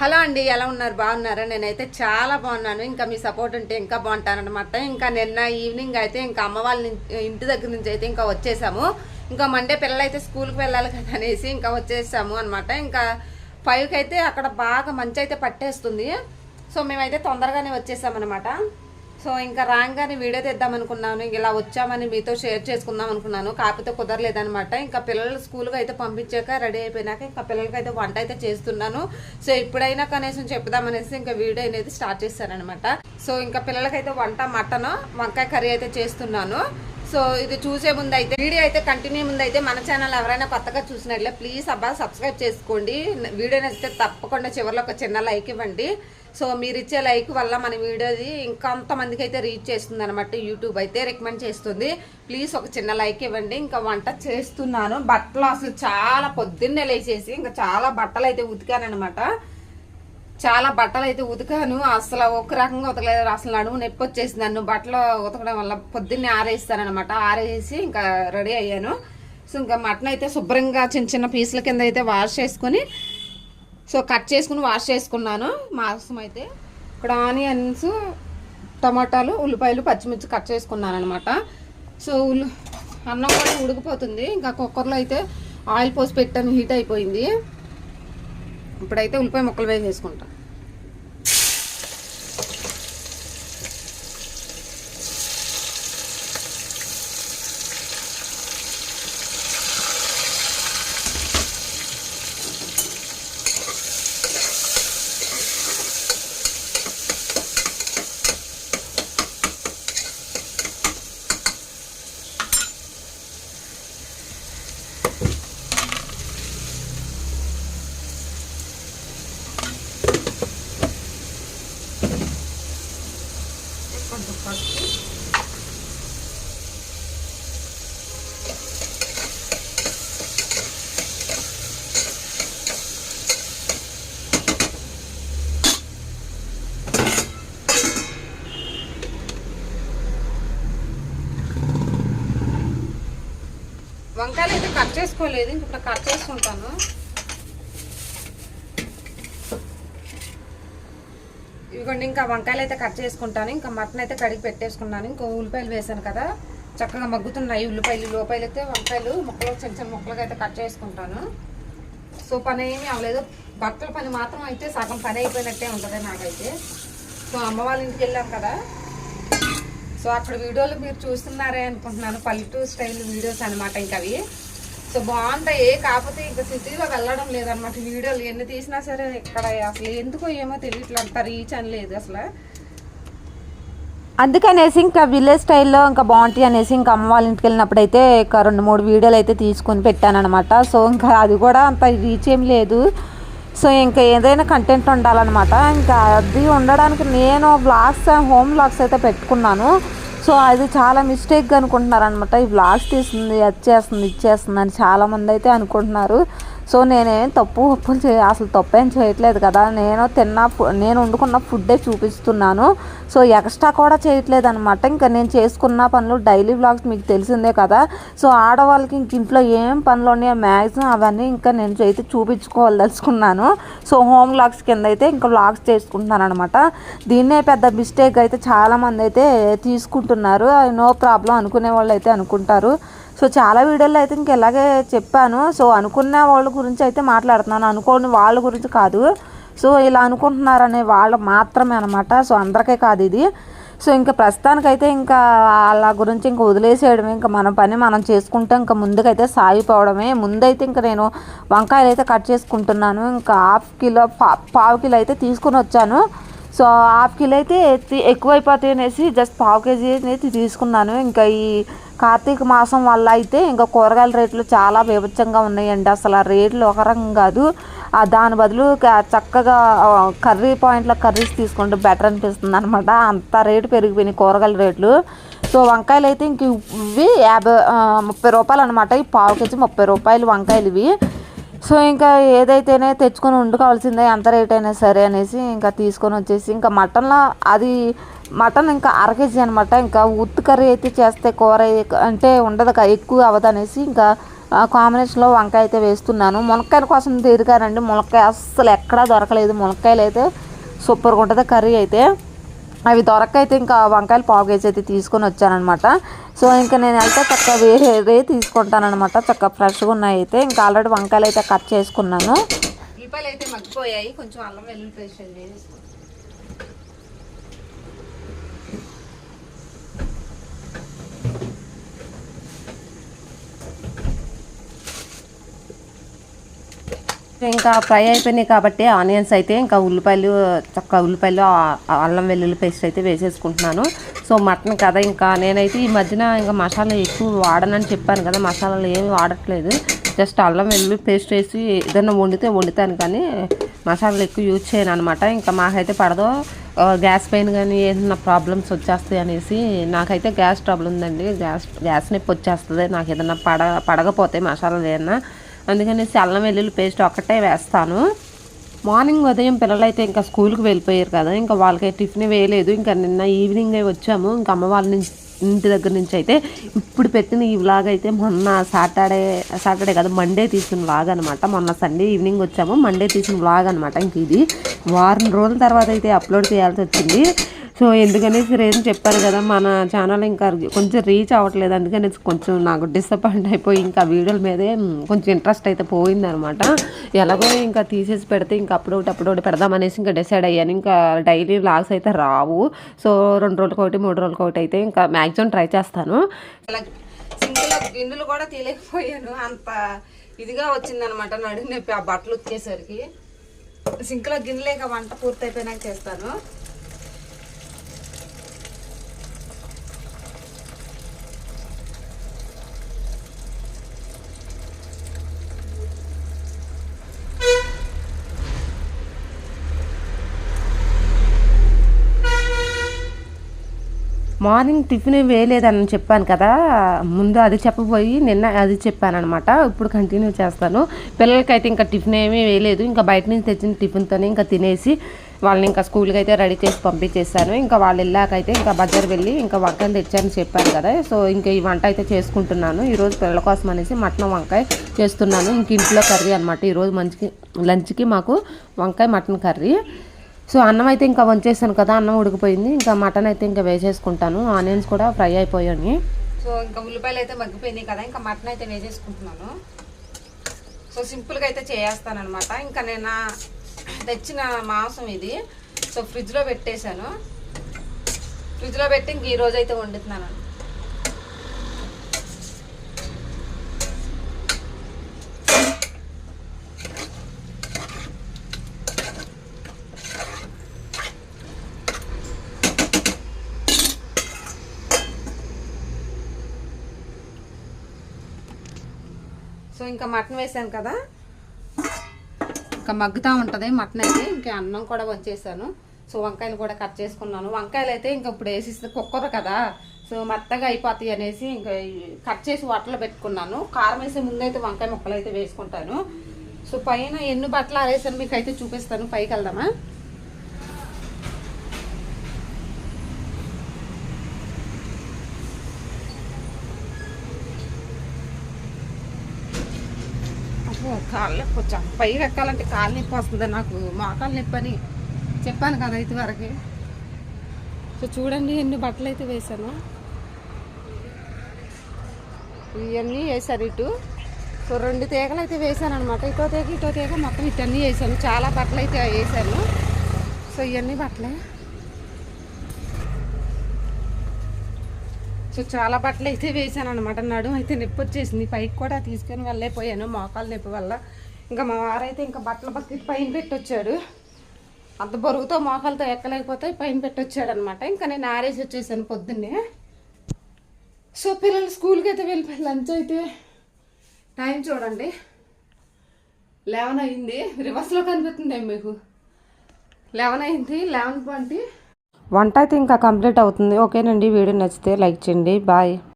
Hello అండి ఎలా ఉన్నారు? బాగున్నారా? నేనైతే చాలా బాగున్నాను. ఇంకా మీ సపోర్ట్ ఉంటే ఇంకా బాగుంటానమాట ఇంకా నిన్న ఈవినింగ్ అయితే ఇంకా అమ్మ వాళ్ళ ఇంటి దగ్గర నుంచి అయితే ఇంకా వచ్చేసాము. ఇంకా మండే పిల్లలు అయితే స్కూల్కి వెళ్ళాలి కదా అనేసి ఇంకా వచ్చేసాము అనమాట ఇంకా ఫైవ్కి అయితే అక్కడ బాగా మంచి అయితే పట్టేస్తుంది. సో మేమైతే తొందరగానే వచ్చేసామన్నమాట. సో ఇంకా రాగానే వీడియో తెద్దాం అనుకున్నాను. ఇలా వచ్చామని మీతో షేర్ చేసుకుందాం అనుకున్నాను. కాకపోతే కుదరలేదనమాట ఇంకా పిల్లలు స్కూల్కి అయితే పంపించాక రెడీ అయిపోయినాక ఇంకా పిల్లలకి అయితే వంట అయితే చేస్తున్నాను. సో ఇప్పుడైనా కనీసం చెప్దామనేసి ఇంకా వీడియో అనేది స్టార్ట్ చేశానమాట సో ఇంకా పిల్లలకైతే వంట మటన్ వంకాయ కర్రీ అయితే చేస్తున్నాను. సో ఇది చూసే ముందు అయితే వీడియో అయితే కంటిన్యూ ముందు అయితే మన ఛానల్ ఎవరైనా కొత్తగా చూసినట్లే ప్లీజ్ అబ్బా సబ్స్క్రైబ్ చేసుకోండి. వీడియో నచ్చితే తప్పకుండా చివరిలో ఒక చిన్న లైక్ ఇవ్వండి. సో మీరు ఇచ్చే లైక్ వల్ల మన వీడియోది ఇంకొంతమందికి అయితే రీచ్ చేస్తుంది అనమాట యూట్యూబ్ అయితే రికమెండ్ చేస్తుంది. ప్లీజ్ ఒక చిన్న లైక్ ఇవ్వండి. ఇంకా వంట చేస్తున్నాను. బట్టలు అసలు చాలా పొద్దున్నే లేచేసి ఇంకా చాలా బట్టలు అయితే ఉతికానమాట చాలా బట్టలు అయితే ఉతికాను. అసలు ఒక రకంగా ఉతకలేదు. అసలు నడుము నొప్పి వచ్చేసింది. నన్ను బట్టలు ఉతకడం వల్ల పొద్దున్నే ఆరేస్తానమాట ఆరేసి ఇంకా రెడీ అయ్యాను. సో ఇంకా మటన్ అయితే శుభ్రంగా చిన్న చిన్న పీసుల కింద అయితే వాష్ చేసుకొని సో కట్ చేసుకుని వాష్ చేసుకున్నాను. మాంసం అయితే ఇక్కడ ఆనియన్స్ టమాటాలు ఉల్లిపాయలు పచ్చిమిర్చి కట్ చేసుకున్నాను అనమాట సో ఉల్లి అన్నం కూడా ఉడికిపోతుంది. ఇంకా కుక్కర్లో అయితే ఆయిల్ పోసి పెట్టాను. హీట్ అయిపోయింది. ఇప్పుడైతే ఉల్లిపాయ ముక్కలు వేసేసుకుంటాను వంకాయలు అయితే కట్ చేసుకోలేదు ఇంక ఇప్పుడు కట్ చేసుకుంటాను. ఇదిగోండి ఇంకా వంకాయలు అయితే కట్ చేసుకుంటాను ఇంకా మటన్ అయితే కడిగి పెట్టేసుకున్నాను ఇంకో ఉల్లిపాయలు వేసాను కదా. చక్కగా మగ్గుతున్నాయి ఉల్లిపాయలు లోపాయలు అయితే వంకాయలు ముక్కలు చిన్న చిన్న ముక్కలుగా అయితే కట్ చేసుకుంటాను. సో పని ఏమీ అవ్వలేదు. బట్టల పని మాత్రం అయితే సగం పని అయిపోయినట్టే ఉంటుంది నాకైతే. సో అమ్మ వాళ్ళ ఇంటికి వెళ్ళాం కదా. సో అక్కడ వీడియోలు మీరు చూస్తున్నారే అనుకుంటున్నాను. పల్లెటూరు స్టైల్ వీడియోస్ అనమాట ఇంక అవి. సో బాగుంటాయి. కాకపోతే ఇంకా సిటీలో వెళ్ళడం లేదనమాట వీడియోలు ఎన్ని తీసినా సరే ఇక్కడ అసలు ఎందుకో ఏమో తెలియట్లేదు. అంత రీచ్ అని లేదు అసలు. అందుకనేసి ఇంకా విలేజ్ స్టైల్లో ఇంకా బాగుంటాయి అనేసి ఇంకా అమ్మ వాళ్ళ ఇంటికి వెళ్ళినప్పుడు అయితే ఇంకా రెండు మూడు వీడియోలు అయితే తీసుకొని పెట్టానమాట సో ఇంకా అది కూడా అంత రీచ్ ఏం లేదు. సో ఇంకా ఏదైనా కంటెంట్ ఉండాలన్నమాట. ఇంకా అది ఉండడానికి నేను బ్లాగ్స్ హోమ్ బ్లాగ్స్ అయితే పెట్టుకున్నాను. సో అది చాలా మిస్టేక్గా అనుకుంటున్నారు అనమాట ఈ బ్లాగ్స్ తీస్తుంది అది చేస్తుంది ఇది చేస్తుంది అని చాలామంది అయితే అనుకుంటున్నారు. సో నేనేం తప్పు ఒప్పులు చే అసలు తప్పేం చేయట్లేదు కదా. నేను తిన్న నేను వండుకున్న ఫుడ్డే చూపిస్తున్నాను. సో ఎక్స్ట్రా కూడా చేయట్లేదు అనమాట ఇంకా నేను చేసుకున్న పనులు డైలీ వ్లాగ్స్ మీకు తెలిసిందే కదా. సో ఆడవాళ్ళకి ఇంక ఇంట్లో ఏం పనులు ఉన్నాయో మ్యాక్సిమం అవన్నీ ఇంకా నేను అయితే చూపించుకోవాలదలుచుకున్నాను సో హోమ్ వ్లాగ్స్ కింద అయితే ఇంకా వ్లాగ్స్ చేసుకుంటున్నాను అనమాట దీన్నే పెద్ద మిస్టేక్ అయితే చాలామంది అయితే తీసుకుంటున్నారు. నో ప్రాబ్లం అనుకునే వాళ్ళు అయితే అనుకుంటారు. సో చాలా వీడియోలో అయితే ఇంక ఇలాగే చెప్పాను. సో అనుకున్న వాళ్ళ గురించి అయితే మాట్లాడుతున్నాను. అనుకోని వాళ్ళ గురించి కాదు. సో ఇలా అనుకుంటున్నారనే వాళ్ళు మాత్రమే అనమాట సో అందరికీ కాదు ఇది. సో ఇంకా ప్రస్తుతానికైతే ఇంకా వాళ్ళ గురించి ఇంకా వదిలేసేయడమే ఇంకా మన పని మనం చేసుకుంటే ఇంకా ముందుకైతే సాగిపోవడమే. ముందైతే ఇంకా నేను వంకాయలు అయితే కట్ చేసుకుంటున్నాను. ఇంకా హాఫ్ కిలో పా- పావు కిలో అయితే తీసుకుని వచ్చాను. సో హాఫ్ కిలో అయితే ఎక్కువైపోతాయి అనేసి జస్ట్ పావు కేజీ అయితే తీసుకున్నాను. ఇంకా ఈ కార్తీక మాసం వల్ల అయితే ఇంకా కూరగాయల రేట్లు చాలా బీభత్సంగా ఉన్నాయండి. అసలు ఆ రేట్లు ఒక రకం కాదు. దాని బదులు చక్కగా కర్రీ పాయింట్లో కర్రీస్ తీసుకుంటే బెటర్ అనిపిస్తుంది అనమాట అంత రేటు పెరిగిపోయినాయి కూరగాయల రేట్లు. సో వంకాయలు అయితే ఇంక ఇవి యాభై ముప్పై రూపాయలు అనమాట ఈ పావు కేజీ ముప్పై రూపాయలు వంకాయలు ఇవి. సో ఇంకా ఏదైతేనే తెచ్చుకొని వండుకోవాల్సిందే ఎంత రేట్ అయినా సరే అనేసి ఇంకా తీసుకొని వచ్చేసి ఇంకా మటన్లో అది మటన్ ఇంకా అర కేజీ అనమాట ఇంకా ఉత్తి కర్రీ అయితే చేస్తే కూర అంటే ఉండదు కదా ఎక్కువ అవదనేసి ఇంకా కాంబినేషన్లో వంకాయ అయితే వేస్తున్నాను. మునక్కాయల కోసం తిరిగానండి మునక్కాయ అస్సలు ఎక్కడా దొరకలేదు. మునక్కాయలు అయితే సూపర్గా ఉంటుంది కర్రీ అయితే. అవి దొరకైతే ఇంకా వంకాయలు పావు కేజీ అయితే తీసుకొని వచ్చానమాట సో ఇంకా నేను అయితే చక్కగా వేరే తీసుకుంటానమాట చక్కగా ఫ్రెష్గా ఉన్నాయి అయితే ఇంకా ఆల్రెడీ వంకాయలు అయితే కట్ చేసుకున్నాను. ఉల్లిపాయలు అయితే మగ్గిపోయాయి. కొంచెం అల్లం వెల్లుల్లి పేస్ట్ ఇంకా ఫ్రై అయిపోయినాయి కాబట్టి ఆనియన్స్ అయితే ఇంకా ఉల్లిపాయలు చక్క ఉల్లిపాయలు అల్లం వెల్లుల్లి పేస్ట్ అయితే వేసేసుకుంటున్నాను. సో మటన్ కదా ఇంకా. నేనైతే ఈ మధ్యన ఇంకా మసాలా ఎక్కువ వాడనని చెప్పాను కదా మసాలాలు ఏమి వాడట్లేదు. జస్ట్ అల్లం వెల్లుల్లి పేస్ట్ వేసి ఏదైనా వండితే వండుతాను కానీ మసాలాలు ఎక్కువ యూజ్ చేయను అనమాట ఇంకా మాకైతే పడదో. గ్యాస్ పైన కానీ ఏదైనా ప్రాబ్లమ్స్ వచ్చేస్తాయి అనేసి నాకైతే గ్యాస్ ట్రబుల్ ఉందండి. గ్యాస్ గ్యాస్ నొప్పి వచ్చేస్తుంది. నాకు ఏదైనా పడ పడకపోతే మసాలాలు ఏదైనా అందుకనేసి అల్లం వెల్లుల్లి పేస్ట్ ఒక్కటే వేస్తాను. మార్నింగ్ ఉదయం పిల్లలైతే ఇంకా స్కూల్కి వెళ్ళిపోయారు కదా ఇంకా వాళ్ళకి టిఫిన్ వేయలేదు. ఇంకా నిన్న ఈవినింగ్ వచ్చాము. ఇంకా అమ్మ వాళ్ళ నుంచి ఇంటి దగ్గర నుంచి అయితే ఇప్పుడు పెట్టిన ఈ వ్లాగ్ అయితే మొన్న సాటర్డే సాటర్డే కదా మండే తీసిన వ్లాగ్ అనమాట మొన్న సండే ఈవినింగ్ వచ్చాము. మండే తీసిన వ్లాగ్ అనమాట ఇంక ఇది వారం రోజుల తర్వాత అయితే అప్లోడ్ చేయాల్సి వచ్చింది. సో ఎందుకనేసి రీజన్ చెప్పారు కదా మన ఛానల్ ఇంకా కొంచెం రీచ్ అవ్వట్లేదు. అందుకనేసి కొంచెం నాకు డిసప్పాయింట్ అయిపోయి ఇంకా వీడియోల మీదే కొంచెం ఇంట్రెస్ట్ అయితే పోయిందనమాట. ఎలాగో ఇంకా తీసేసి పెడితే ఇంకా అప్పుడొకటి అప్పుడొకటి పెడదామనేసి ఇంకా డిసైడ్ అయ్యాను. ఇంకా డైలీ లాగ్స్ అయితే రావు. సో రెండు రోజులకి ఒకటి మూడు రోజులకి ఒకటి అయితే ఇంకా మ్యాక్సిమం ట్రై చేస్తాను. ఇలా సింగిల్ గిన్నెలు కూడా తీయలేకపోయాను. అంత ఇదిగా వచ్చిందనమాట నడు నొప్పి ఆ బట్టలు ఉతికేసరికి. సింక్లో గిన్నెలేక వంట పూర్తయిపోయినాక చేస్తాను. మార్నింగ్ టిఫిన్ వేయలేదని చెప్పాను కదా ముందు అది చెప్పబోయి నిన్న అది చెప్పాను అనమాట ఇప్పుడు కంటిన్యూ చేస్తాను. పిల్లలకైతే ఇంకా టిఫిన్ ఏమీ వేయలేదు. ఇంకా బయట నుంచి తెచ్చిన టిఫిన్తోనే ఇంకా తినేసి వాళ్ళని ఇంకా స్కూల్కి అయితే రెడీ చేసి పంపించేశాను. ఇంకా వాళ్ళు వెళ్ళాకైతే ఇంకా బజార్ వెళ్ళి ఇంకా వంకాయలు తెచ్చారని చెప్పాను కదా. సో ఇంకా ఈ వంట అయితే చేసుకుంటున్నాను. ఈరోజు పిల్లల కోసం అనేసి మటన్ వంకాయ చేస్తున్నాను. ఇంక ఇంట్లో కర్రీ అనమాట ఈరోజు మంచికి లంచ్కి మాకు వంకాయ మటన్ కర్రీ. సో అన్నం అయితే ఇంకా వంచేసాను కదా అన్నం ఉడికిపోయింది. ఇంకా మటన్ అయితే ఇంకా వేసేసుకుంటాను. ఆనియన్స్ కూడా ఫ్రై అయిపోయాయి. సో ఇంకా ఉల్లిపాయలు అయితే మగ్గిపోయినాయి కదా ఇంకా మటన్ అయితే వేసేసుకుంటున్నాను. సో సింపుల్గా అయితే చేస్తాను అనమాట ఇంకా నేను తెచ్చిన మాంసం ఇది. సో ఫ్రిడ్జ్లో పెట్టేశాను. ఫ్రిడ్జ్లో పెట్టి ఇంక ఈరోజు అయితే వండుతున్నాను. సో ఇంకా మటన్ వేసాను కదా. ఇంకా మగ్గుతూ ఉంటుంది మటన్ అయితే. ఇంకా అన్నం కూడా వంచేసాను. సో వంకాయలు కూడా కట్ చేసుకున్నాను. వంకాయలు అయితే ఇంకా ఇప్పుడు వేసిస్తే కుక్కర్ కదా. సో మెత్తగా అయిపోతాయి అనేసి ఇంకా కట్ చేసి వాటర్లో పెట్టుకున్నాను. కారం వేసే ముందు అయితే వంకాయ ముక్కలు అయితే వేసుకుంటాను. సో పైన ఎన్ని బట్టలు ఆరేసాను మీకు అయితే చూపిస్తాను. పైకి వెళ్దామా అబ్బో, కాళ్ళు నొప్పి వచ్చా. పైకి ఎక్కాలంటే కాలు నొప్పి వస్తుంది నాకు? మోకాలు నొప్పి అని చెప్పాను కదా ఇది వరకు సో చూడండి ఎన్ని బట్టలు అయితే వేసాను ఇవన్నీ వేసారు ఇటు. సో రెండు తీగలు అయితే వేసాను అనమాట ఇటో తీగ ఇటో తీగ మొత్తం ఇటన్నీ వేసాను చాలా బట్టలు అయితే వేసాను సో ఇవన్నీ బట్టలే. సో చాలా బట్టలు అయితే వేసాను అనమాట నడుము అయితే నొప్పి వచ్చేసింది. పైకి కూడా తీసుకొని వెళ్ళలేకపోయాను. మోకాలు నొప్పి వల్ల. ఇంకా మా వారైతే ఇంకా బట్టల బకెట్ పైన పెట్టొచ్చాడు. అంత బరువుతో మోకాలతో ఎక్కలేకపోతే పైన పెట్టొచ్చాడు అనమాట ఇంకా నేను ఆరేసి వచ్చేసాను పొద్దున్నే. సో పిల్లలు స్కూల్కి అయితే వెళ్ళిపోయి లంచ్ అయితే టైం చూడండి. లెవెన్ అయింది రివర్స్లో కనిపిస్తుంది మీకు? లెవెన్ అయింది లెవెన్ ట్వంటీ వంట అయితే ఇంకా కంప్లీట్ అవుతుంది. ఓకేనండి. వీడియో నచ్చితే లైక్ చేయండి. బాయ్.